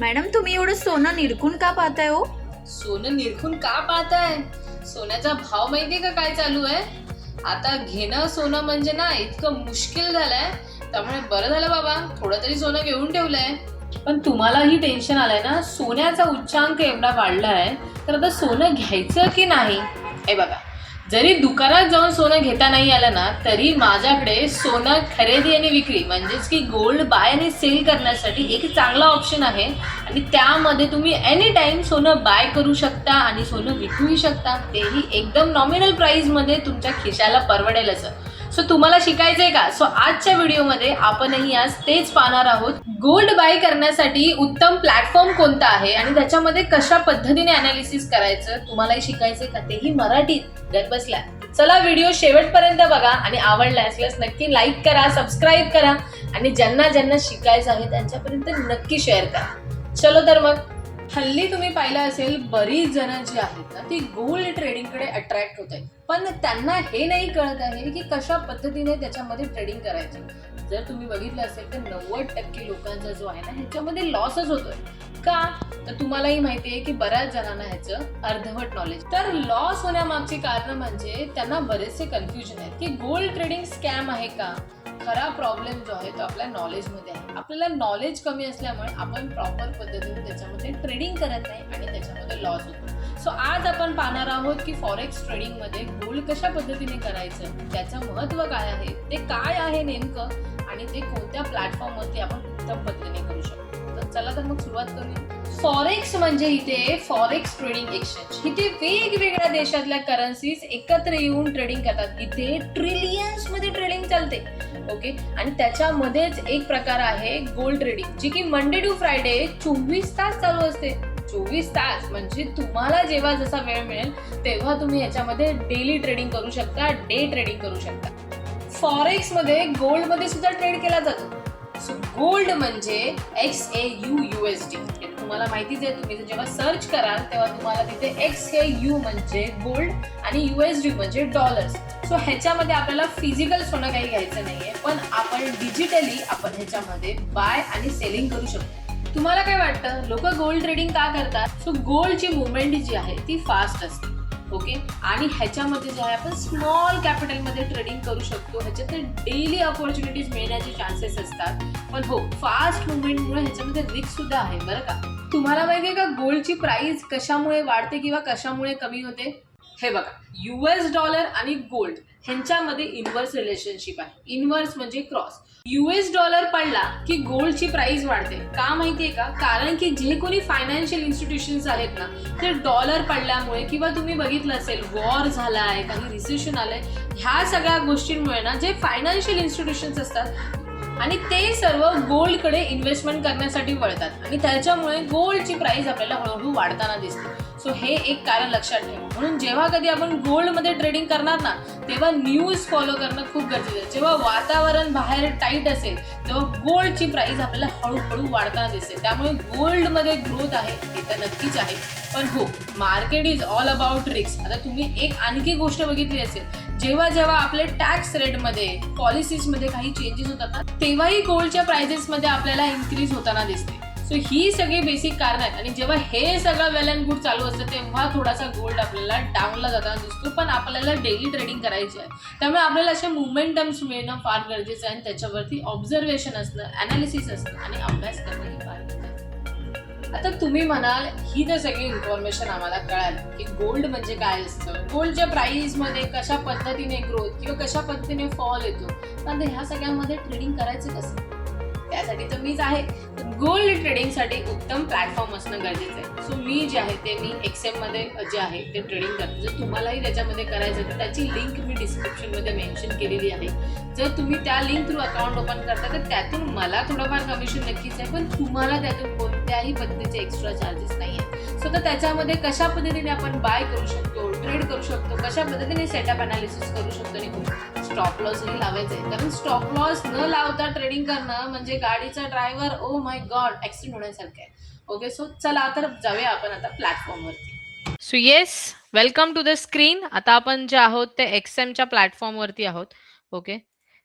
Madam तुम्ही एवढं सोनं निरखून का पाहताय हो? सोनं निरखून का पाहताय? सोन्याचा भाव माहितीये का काय चालू आहे? आता घेणं सोनं म्हणजे ना इतकं मुश्किल झालंय. त्यामुळे बरं झालं बाबा थोडं तरी सोनं घेऊन ठेवलंय. पण तुम्हालाही टेन्शन आलंय ना? सोन्याचा उच्चांक एवढा वाढलाय. तर आता सोनं घ्यायचं की नाही? जरी दुकानात जाऊन सोनं घेता नाही आलं ना तरी माझ्याकडे सोनं खरेदी आणि विक्री म्हणजेच की गोल्ड बाय आणि सेल करण्यासाठी एक चांगला ऑप्शन आहे. आणि त्यामध्ये तुम्ही एनी टाईम सोनं बाय करू शकता आणि सोनं विकूही शकता. तेही एकदम नॉमिनल प्राईजमध्ये तुमच्या खिशाला परवडेल असं सो तुम्हाला शिकायचंय का? सो आजच्या व्हिडिओमध्ये आपणही आज तेच पाहणार आहोत. गोल्ड बाय करण्यासाठी उत्तम प्लॅटफॉर्म कोणता आहे आणि त्याच्यामध्ये कशा पद्धतीने अनालिसिस करायचं तुम्हालाही शिकायचंय का तेही मराठीत घर बसल्या चला व्हिडिओ शेवटपर्यंत बघा आणि आवडला असल्यास नक्की लाईक करा सबस्क्राईब करा आणि ज्यांना ज्यांना शिकायचं आहे त्यांच्यापर्यंत नक्की शेअर करा. चलो तर मग. हल्ली तुम्ही पाहिलं असेल बरीच जण जी आहेत ना ती गोल्ड ट्रेडिंगकडे अट्रॅक्ट होत आहेत. पण त्यांना हे नाही कळत आहे की कशा पद्धतीने त्याच्यामध्ये ट्रेडिंग करायचं. जर तुम्ही बघितलं असेल तर नव्वद टक्के लोकांचा जो आहे ना ह्याच्यामध्ये लॉसच होतोय. का? तर तुम्हालाही माहिती आहे की बऱ्याच जणांना ह्याचं अर्धवट नॉलेज तर लॉस होण्यामागची कारण म्हणजे त्यांना बरेचसे कन्फ्युजन आहेत की गोल्ड ट्रेडिंग स्कॅम आहे का? खरा प्रॉब्लेम जो आहे तो आपल्या नॉलेजमध्ये आहे. आपल्याला नॉलेज कमी असल्यामुळे आपण प्रॉपर पद्धतीने त्याच्यामध्ये ट्रेडिंग करत नाही आणि त्याच्यामध्ये लॉस होतो. सो आज आपण पाहणार आहोत की फॉरेक्स ट्रेडिंगमध्ये गोल्ड कशा पद्धतीने करायचं? त्याचं महत्त्व काय आहे? ते काय आहे नेमकं? आणि ते कोणत्या प्लॅटफॉर्मवरती आपण उत्तम पद्धतीने करू शकतो? तर चला तर मग सुरुवात करूया. फॉरेक्स म्हणजे इथे फॉरेक्स ट्रेडिंग एक्सचेंज इथे वेगवेगळ्या देशातल्या करन्सीज एकत्र येऊन ट्रेडिंग करतात. इथे ट्रिलियन्समध्ये ट्रेडिंग चालते. ओके आणि त्याच्यामध्येच एक प्रकार आहे गोल्ड ट्रेडिंग जी की मंडे टू फ्रायडे चोवीस तास चालू असते. चोवीस तास म्हणजे तुम्हाला जेव्हा जसा वेळ मिळेल तेव्हा तुम्ही याच्यामध्ये डेली ट्रेडिंग करू शकता डे ट्रेडिंग करू शकता. फॉरेक्समध्ये गोल्डमध्ये सुद्धा ट्रेड केला जातो. सो गोल्ड म्हणजे X A U U S D तुम्हाला माहितीच आहे तुम्ही जेव्हा सर्च कराल तेव्हा तुम्हाला तिथे एक्स हे यू म्हणजे गोल्ड आणि यू एस डी म्हणजे डॉलर्स सो ह्याच्यामध्ये आपल्याला फिजिकल सोनं काही घ्यायचं नाहीये पण आपण डिजिटली आपण ह्याच्यामध्ये बाय आणि सेलिंग करू शकतो. तुम्हाला काय वाटतं? लोक गोल्ड ट्रेडिंग का करतात? सो गोल्डची मुवमेंट जी आहे ती फास्ट असते. ओके आणि ह्याच्यामध्ये जे आहे आपण स्मॉल कॅपिटलमध्ये ट्रेडिंग करू शकतो. ह्याच्यात डेली अपॉर्च्युनिटीज मिळण्याचे चान्सेस असतात. पण हो फास्ट मुवमेंटमुळे ह्याच्यामध्ये रिस्क सुद्धा आहे बरं का? तुम्हाला माहिती आहे का गोल्डची प्राइस कशामुळे वाढते किंवा कशामुळे कमी होते? हे बघा युएस डॉलर आणि गोल्ड ह्यांच्यामध्ये इन्व्हर्स रिलेशनशिप आहे. इन्व्हर्स म्हणजे क्रॉस युएस डॉलर पडला की गोल्डची प्राइस वाढते. का माहितीये का? कारण की जे कोणी फायनान्शियल इन्स्टिट्यूशन्स आहेत ना ते डॉलर पडल्यामुळे किंवा तुम्ही बघितलं असेल वॉर झालाय काही रिसेशन आलंय ह्या सगळ्या गोष्टींमुळे ना जे फायनान्शियल इन्स्टिट्यूशन्स असतात आणि ते सर्व गोल्डकडे इन्व्हेस्टमेंट करण्यासाठी वळतात. आणि त्याच्यामुळे गोल्डची प्राइस आपल्याला हळूहळू वाढताना दिसते. सो हे एक कारण लक्षात ठेवा. म्हणून जेव्हा कधी आपण गोल्डमध्ये ट्रेडिंग करणार ना तेव्हा न्यूज फॉलो करणं खूप गरजेचं आहे. जेव्हा वातावरण बाहेर टाईट असेल तेव्हा गोल्डची प्राईस आपल्याला हळूहळू वाढताना दिसते. त्यामुळे गोल्डमध्ये ग्रोथ आहे हे तर नक्कीच आहे. पण हो market is all about risks आता तुम्ही एक आणखी गोष्ट बघितली असेल जेव्हा जेव्हा आपले टॅक्स रेटमध्ये पॉलिसीजमध्ये काही चेंजेस होतात ना तेव्हाही गोल्डच्या प्राइजेसमध्ये आपल्याला इन्क्रीज होताना दिसते. सो ही सगळी बेसिक कारण आहेत. आणि जेव्हा हे सगळं वेल अँड गुड चालू असतं तेव्हा थोडासा गोल्ड आपल्याला डाऊनला जाताना दिसतो. पण आपल्याला डेली ट्रेडिंग करायची आहे. त्यामुळे आपल्याला असे मुवमेंटम्स मिळणं फार गरजेचं आहे. आणि त्याच्यावरती ऑब्झर्वेशन असणं अनालिसिस असणं आणि अभ्यास करणं हे फार गरजेचं आहे. आता तुम्ही म्हणाल ही तर सगळी इन्फॉर्मेशन आम्हाला कळाली की गोल्ड म्हणजे काय असतं? गोल्डच्या प्राईजमध्ये कशा पद्धतीने ग्रोथ किंवा कशा पद्धतीने फॉल येतो? पण ह्या सगळ्यामध्ये ट्रेडिंग करायचं कसं? त्यासाठी तर मीच आहे. गोल्ड ट्रेडिंगसाठी उत्तम प्लॅटफॉर्म असणं गरजेचं आहे. सो मी जे आहे ते मी एक्सेममध्ये जे आहे ते ट्रेडिंग करते. जर तुम्हालाही त्याच्यामध्ये करायचं तर त्याची लिंक मी डिस्क्रिप्शनमध्ये मेन्शन केलेली आहे. जर तुम्ही त्या लिंक थ्रू अकाउंट ओपन करता तर त्यातून मला थोडंफार कमिशन नक्कीच आहे. पण तुम्हाला त्यातून कोणत्याही पद्धतीचे एक्स्ट्रा चार्जेस नाही आहेत. सो तर त्याच्यामध्ये कशा पद्धतीने आपण बाय करू शकतो ट्रेड करू शकतो कशा पद्धतीने सेटअप अनालिसिस करू शकतो आणि स्टॉप लॉसही लावायचं. आहे कारण स्टॉप लॉस न लावता ट्रेडिंग करणं म्हणजे गाडीचा driver oh my God accident होण्यासारखं आहे. ओके सो चला तर जाऊया आपण आता प्लॅटफॉर्मवरती so yes welcome to the screen आता आपण जे आहोत ते एक्सएमच्या प्लॅटफॉर्मवरती आहोत. ओके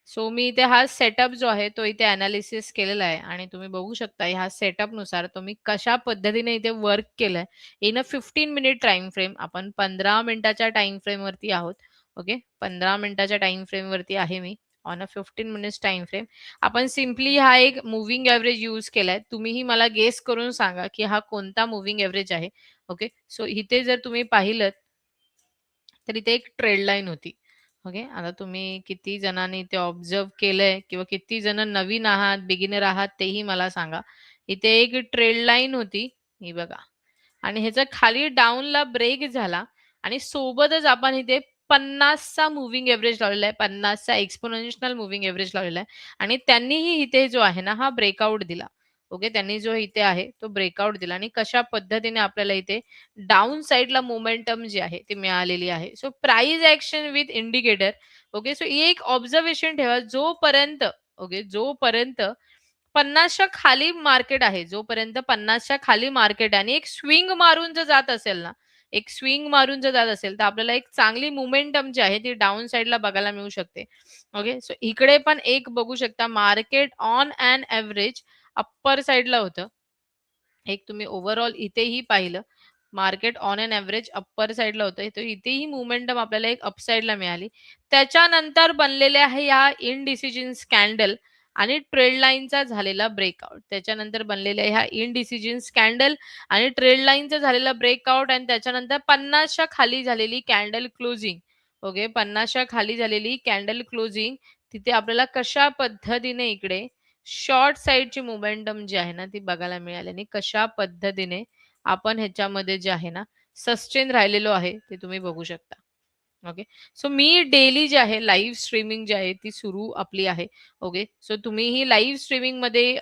सो मी इथे हा सेटअप जो आहे तो इथे अनालिसिस केलेला आहे. आणि तुम्ही बघू शकता ह्या सेटअपनुसार तुम्ही कशा पद्धतीने इथे वर्क केलंय. In a fifteen minute time frame आपण पंधरा मिनिटाच्या टाइम फ्रेम वरती आहोत. ओके? पंधरा मिनिटाच्या टाइम फ्रेम वरती आहे मी. On a fifteen minutes time frame आपण सिम्पली हा एक मुव्हिंग एव्हरेज यूज केलाय. तुम्हीही मला गेस करून सांगा की हा कोणता मुव्हिंग एव्हरेज आहे. ओके? सो इथे जर तुम्ही पाहिलं तर इथे एक ट्रेड लाईन होती. ओके? आता तुम्ही किती जणांनी ते ऑब्झर्व केलंय किंवा किती जण नवीन आहात बिगिनर आहात तेही मला सांगा. इथे एक ट्रेड लाईन होती. ही बघा. आणि ह्याचा खाली डाऊनला ब्रेक झाला. आणि सोबतच आपण इथे पन्नासचा मुव्हिंग एव्हरेज लावलेला आहे. पन्नासचा एक्सपोनेन्शनल मुव्हिंग एव्हरेज लावलेला आहे. आणि त्यांनीही इथे जो आहे ना हा ब्रेकआउट दिला. ओके त्यांनी जो इथे आहे तो ब्रेकआउट दिला. आणि कशा पद्धतीने आपल्याला इथे डाऊन साईडला मोमेंटम जी आहे ती मिळालेली आहे. So price action with indicator okay so ही एक ऑब्झर्वेशन ठेवा. जोपर्यंत ओके जोपर्यंत पन्नासच्या खाली मार्केट आहे जोपर्यंत पन्नासच्या खाली मार्केट आहे आणि एक स्विंग मारून जर जात असेल ना एक स्विंग मारून जर जात असेल तर आपल्याला एक चांगली मुमेंटम जी आहे ती डाऊन साईडला बघायला मिळू शकते. ओके सो इकडे पण एक बघू शकता market on and average upper साईडला होतं. एक तुम्ही ओव्हरऑल इथेही पाहिलं market on and average upper साईडला होतं. तर इथेही मुवमेंटम आपल्याला एक अपसाईडला मिळाली. त्याच्यानंतर बनलेले आहे या इनडिसिजन स्कॅन्डल आणि ट्रेड लाईनचा झालेला ब्रेकआउट त्याच्यानंतर बनलेल्या ह्या इनडिसिजन स्कॅन्डल आणि ट्रेड लाईनचा झालेला ब्रेकआउट आणि त्याच्यानंतर पन्नासच्या खाली झालेली कॅन्डल क्लोजिंग ओके पन्नासच्या खाली झालेली कॅन्डल क्लोजिंग तिथे आपल्याला कशा पद्धतीने इकडे शॉर्ट साईडची मोमेंटम जी आहे ना ती बघायला मिळाली आणि कशा पद्धतीने आपण ह्याच्यामध्ये जे आहे ना सस्टेन राहिलेलो आहे ते तुम्ही बघू शकता. ओके. सो मी डेली जे आहे लाईव्ह स्ट्रीमिंग जी आहे ती सुरू आपली आहे. ओके. सो तुम्ही ही लाईव्ह स्ट्रीमिंगमध्ये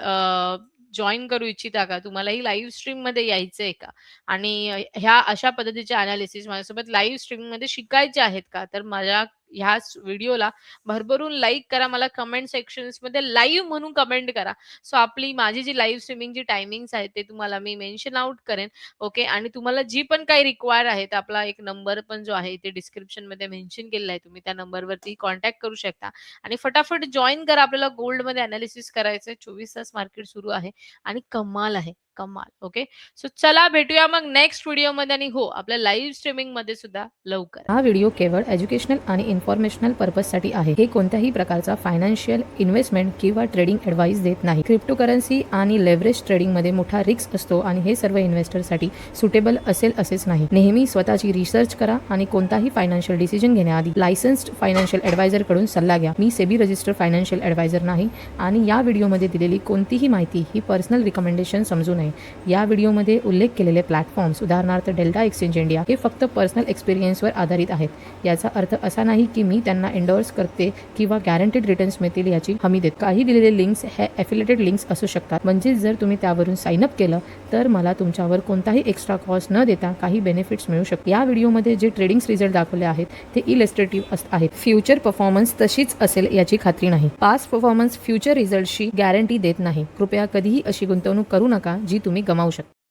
जॉईन करू इच्छिता का? तुम्हाला ही लाईव्ह स्ट्रीममध्ये यायचंय का? आणि ह्या अशा पद्धतीचे अनालिसिस माझ्यासोबत लाईव्ह स्ट्रीमिंगमध्ये शिकायचे आहेत का? तर माझ्या ह्याच व्हिडिओला भरभरून लाईक करा मला कमेंट सेक्शनमध्ये लाईव्ह म्हणून कमेंट करा. सो आपली माझी जी लाईव्ह स्ट्रीमिंगची टायमिंग्स आहेत ते तुम्हाला मी मेन्शन आउट करेन ओके आणि तुम्हाला जी पण काही रिक्वायर आहे आपला एक नंबर पण जो आहे ते डिस्क्रिप्शनमध्ये मेन्शन केलेला आहे तुम्ही त्या नंबरवरती कॉन्टॅक्ट करू शकता. आणि फटाफट जॉईन करा आपल्याला गोल्डमध्ये अनालिसिस करायचं आहे चोवीस तास मार्केट सुरू आहे आणि कमाल आहे. कमाल ओके? सो चला भेटूया मग नेक्स्ट व्हिडिओमध्ये आणि हो आपल्या लाईव्ह स्ट्रीमिंगमध्ये सुद्धा लवकर. हा व्हिडिओ केवळ एज्युकेशनल आणि इन्फॉर्मेशनल पर्पजसाठी आहे. हे कोणत्याही प्रकारचा फायनान्शियल इन्व्हेस्टमेंट किंवा ट्रेडिंग ऍडवाइस देत नाही. क्रिप्टोकरन्सी आणि लेव्हरेज ट्रेडिंगमध्ये मोठा रिस्क असतो आणि हे सर्व इन्व्हेस्टरसाठी सुटेबल असेल असेच नाही. नेहमी स्वतःची रिसर्च करा आणि कोणताही फायनान्शियल डिसिजन घेण्याआधी लायसन्स्ड फायनान्शियल ऍडवायझरकडून सल्ला घ्या. मी सेबी रजिस्टर फायनान्शियल ऍडवायझर नाही आणि या व्हिडिओमध्ये दिलेली कोणतीही माहिती ही पर्सनल रिकमेंडेशन समजू नये. या व्हिडिओमध्ये उल्लेख केलेले प्लॅटफॉर्म्स उदाहरणार्थ डेल्टा एक्सचेंज इंडिया हे फक्त पर्सनल एक्सपिरियन्सवर आधारित आहेत. याचा अर्थ असा नाही की मी त्यांना एंडोर्स करते किंवा गॅरंटेड रिटर्न्स मिळतील याची हमी देत. काही दिलेले लिंक्स हे एफिलेटेड लिंक्स असू शकतात. म्हणजेच जर तुम्ही त्यावरून साइन अप केलं तर मला तुमच्यावर कोणताही एक्स्ट्रा कॉस्ट न देता काही बेनिफिट्स मिळू शकतात या व्हिडिओमध्ये जे ट्रेडिंग रिझल्ट दाखवले आहेत ते इलेस्ट्रेटिव्ह आहेत. फ्युचर परफॉर्मन्स तशीच असेल याची खात्री नाही. पास्ट परफॉर्मन्स फ्युचर रिझल्टशी गॅरंटी देत नाही. कृपया कधीही अशी गुंतवणूक करू नका जी तुम्ही गमावू शकता.